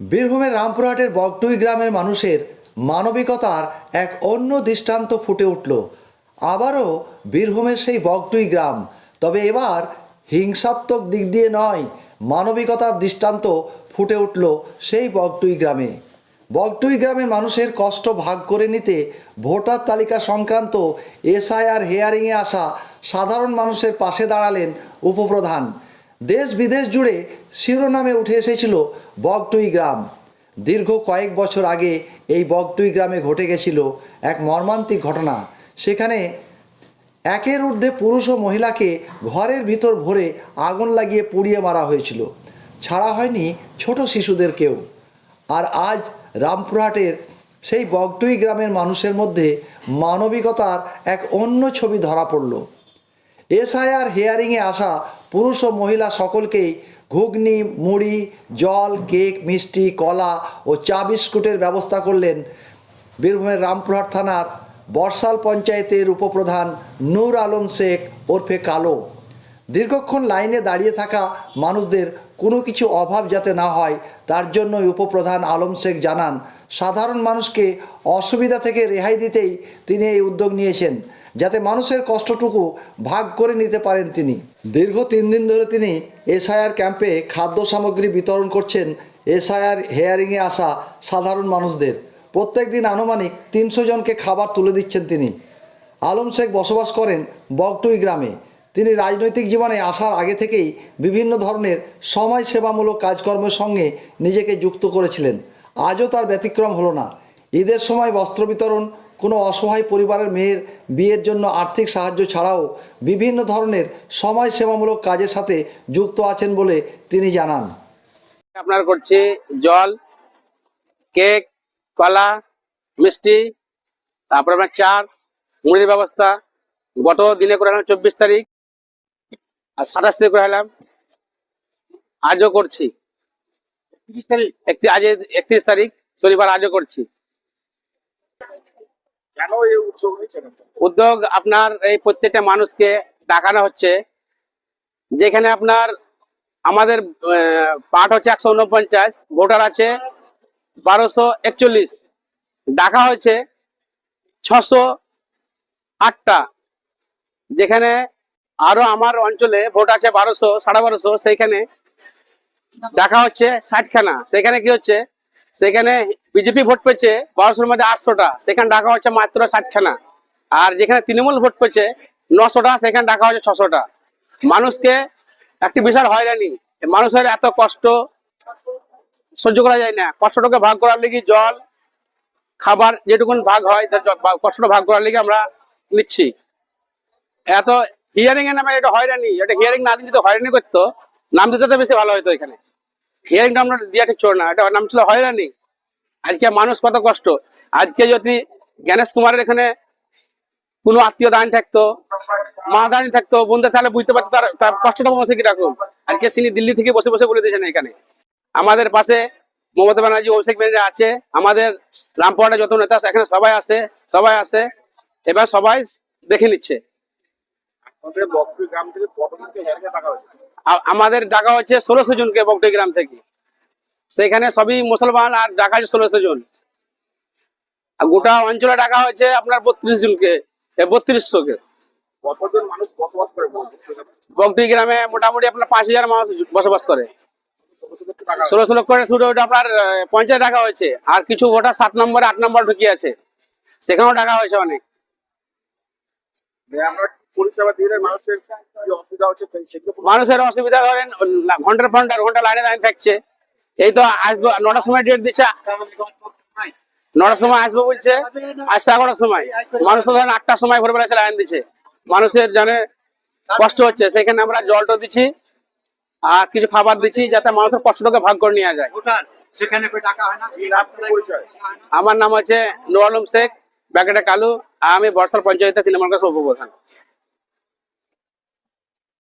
বীরভূমের রামপুরহাটের বগটুই গ্রামের মানুষের মানবিকতার এক অন্য দৃষ্টান্ত ফুটে উঠল। আবারও বীরভূমের সেই বগটুই গ্রাম। তবে এবার হিংসাত্মক দিক দিয়ে নয়, মানবিকতার দৃষ্টান্ত ফুটে উঠল সেই বগটুই গ্রামে। বগটুই গ্রামে মানুষের কষ্ট ভাগ করে নিতে ভোটার তালিকা সংক্রান্ত এসআইআর হেয়ারিংয়ে আসা সাধারণ মানুষের পাশে দাঁড়ালেন উপপ্রধান। দেশ বিদেশ জুড়ে শিরোনামে উঠে এসেছিল বগটুই গ্রাম। দীর্ঘ কয়েক বছর আগে এই বগটুই গ্রামে ঘটে গেছিল এক মর্মান্তিক ঘটনা। সেখানে একের ঊর্ধ্বে পুরুষ ও মহিলাকে ঘরের ভিতর ভরে আগুন লাগিয়ে পুড়িয়ে মারা হয়েছিল। ছাড়া হয়নি ছোট শিশুদেরকেও আর আজ রামপুরহাটের সেই বগটুই গ্রামের মানুষের মধ্যে মানবিকতার এক অন্য ছবি ধরা পড়ল। এসআইআর হিয়ারিংয়ে আসা পুরুষ ও মহিলা সকলকেই ঘুগনি, মুড়ি, জল, কেক, মিষ্টি, কলা ও চা বিস্কুটের ব্যবস্থা করলেন বীরভূমের রামপুরহাট থানার বর্ষাল পঞ্চায়েতের উপপ্রধান নূর আলম শেখ ওরফে কালো। দীর্ঘক্ষণ লাইনে দাঁড়িয়ে থাকা মানুষদের কোনো কিছু অভাব যাতে না হয়, তার জন্যই উপপ্রধান আলম শেখ জানান, সাধারণ মানুষকে অসুবিধা থেকে রেহাই দিতেই তিনি এই উদ্যোগ নিয়েছেন। যাতে মানুষের কষ্টটুকু ভাগ করে নিতে পারেন তিনি। দীর্ঘ তিন দিন ধরে তিনি এসআইআর ক্যাম্পে খাদ্য সামগ্রী বিতরণ করছেন এসআইআর হেয়ারিংয়ে আসা সাধারণ মানুষদের। প্রত্যেক দিন আনুমানিক তিনশো জনকে খাবার তুলে দিচ্ছেন তিনি। আলম শেখ বসবাস করেন বগটুই গ্রামে। তিনি রাজনৈতিক জীবনে আসার আগে থেকেই বিভিন্ন ধরনের সমাজ সেবামূলক কাজকর্মের সঙ্গে নিজেকে যুক্ত করেছিলেন। আজও তার ব্যতিক্রম হলো না। ঈদের সময় বস্ত্র বিতরণ কোনো অসহায় পরিবারের মেয়ের বিয়ের জন্য আর্থিক সাহায্য ছাড়াও বিভিন্ন ধরনের সমাজ সেবামূলক কাজের সাথে যুক্ত আছেন বলে তিনি জানান। আপনার করছে জল, কেক, কলা, মিষ্টি, তারপর আপনার চার, মুড়ির ব্যবস্থা, গত দিনে করে হলাম চব্বিশ তারিখ, আর সাতাশ তারিখ করে হলাম আজও করছি। তিরিশ তারিখ আজ একত্রিশ তারিখ শনিবার আজও করছি। উদ্যোগ আপনার এই প্রত্যেকটা মানুষকে ডাকানো হচ্ছে। যেখানে আপনার আমাদের পাঠ হচ্ছে একশো উনপঞ্চাশ ভোটার আছে বারোশো একচল্লিশ। ডাকা হয়েছে ছশো আটটা। যেখানে আরও আমার অঞ্চলে ভোট আছে বারোশো সাড়ে বারোশো সেইখানে ডাকা হচ্ছে ষাটখানা। সেখানে কি হচ্ছে? সেখানে বিজেপি ভোট পেয়েছে বারোশোর মধ্যে আটশোটা, সেখানে ডাকা হচ্ছে মাত্র ষাটখানা। আর যেখানে তৃণমূল ভোট পেয়েছে নশোটা, সেখানে ডাকা হচ্ছে ছশোটা। মানুষকে একটি বিশাল হয়রানি মানুষের এত কষ্ট সহ্য করা যায় না। কষ্টটাকে ভাগ করার লেগে জল, খাবার যেটুকুন ভাগ হয় কষ্টটা ভাগ করার লেগে আমরা নিচ্ছি। এত হিয়ারিং এর নামে এটা হয়রানি, এটা হিয়ারিং না দিলে যদি হয়রানি করতো। নাম দিতে বেশি ভালো হতো এখানে। হিয়ারিংটা আমরা দিয়া ঠিক না। এটা নাম ছিল হয়রানি। আজকে মানুষ কত কষ্ট। আজকে যদি জ্ঞানেশ কুমারের এখানে কোনো আত্মীয় দাঁড়িয়ে থাকতো, মা দাঁড়িয়ে থাকতো, বন্ধু তাহলে বুঝতে পারতো তার তার কষ্টটা বসে কীরকম। আজকে তিনি দিল্লি থেকে বসে বসে বলে দিয়েছেন এখানে। আমাদের পাশে মমতা ব্যানার্জি, অভিষেক ব্যানার্জি আছে। আমাদের রামপুরহাটে যত নেতা এখানে সবাই আছে সবাই আছে। এবার সবাই দেখে নিচ্ছে। গ্রাম থেকে আমাদের ডাকা হচ্ছে ষোলোশো জনকে বগটে গ্রাম থেকে। সেখানে সবই মুসলমান আর ডাকা হচ্ছে ষোলোশো জন। আর গোটা অঞ্চলে ডাকা হয়েছে আপনার বত্রিশ জনকে বত্রিশশো কে কতজন মানুষ বসবাস করে বকরি গ্রামে? বগটি গ্রামে মোটামুটি আপনার পাঁচ হাজার মানুষ বসবাস করে। ষোলোশো লক্ষ। শুধু ওটা আপনার পঞ্চায়েত ডাকা হয়েছে। আর কিছু ওটা সাত নম্বরে আট নম্বর ঢুকিয়ে আছে। সেখানেও ডাকা হয়েছে অনেক। আমরা পরিষেবা দিয়ে মানুষের অসুবিধা হচ্ছে মানুষের অসুবিধা ধরেন ঘণ্টার ঘণ্টার ঘণ্টা লাইনে দাঁড়িয়ে থাকছে। এই তো আসব নটার সময় ডেট দিচ্ছে নটার সময় আসব বলছে আসছে এগারোটার সময়। মানুষ তো ধরেন আটটার সময় ভোরবেলা এসে লাইন দিচ্ছে মানুষের জানে কষ্ট হচ্ছে সেখানে আমরা জলটা দিচ্ছি আর কিছু খাবার দিচ্ছি যাতে মানুষের কষ্টটাকে ভাগ করে নেওয়া যায়। সেখানে আমার নাম হচ্ছে নুর আলম শেখ ব্যাকেটে কালু আমি বর্ষাল পঞ্চায়েতের তৃণমূল কংগ্রেস উপপ্রধান।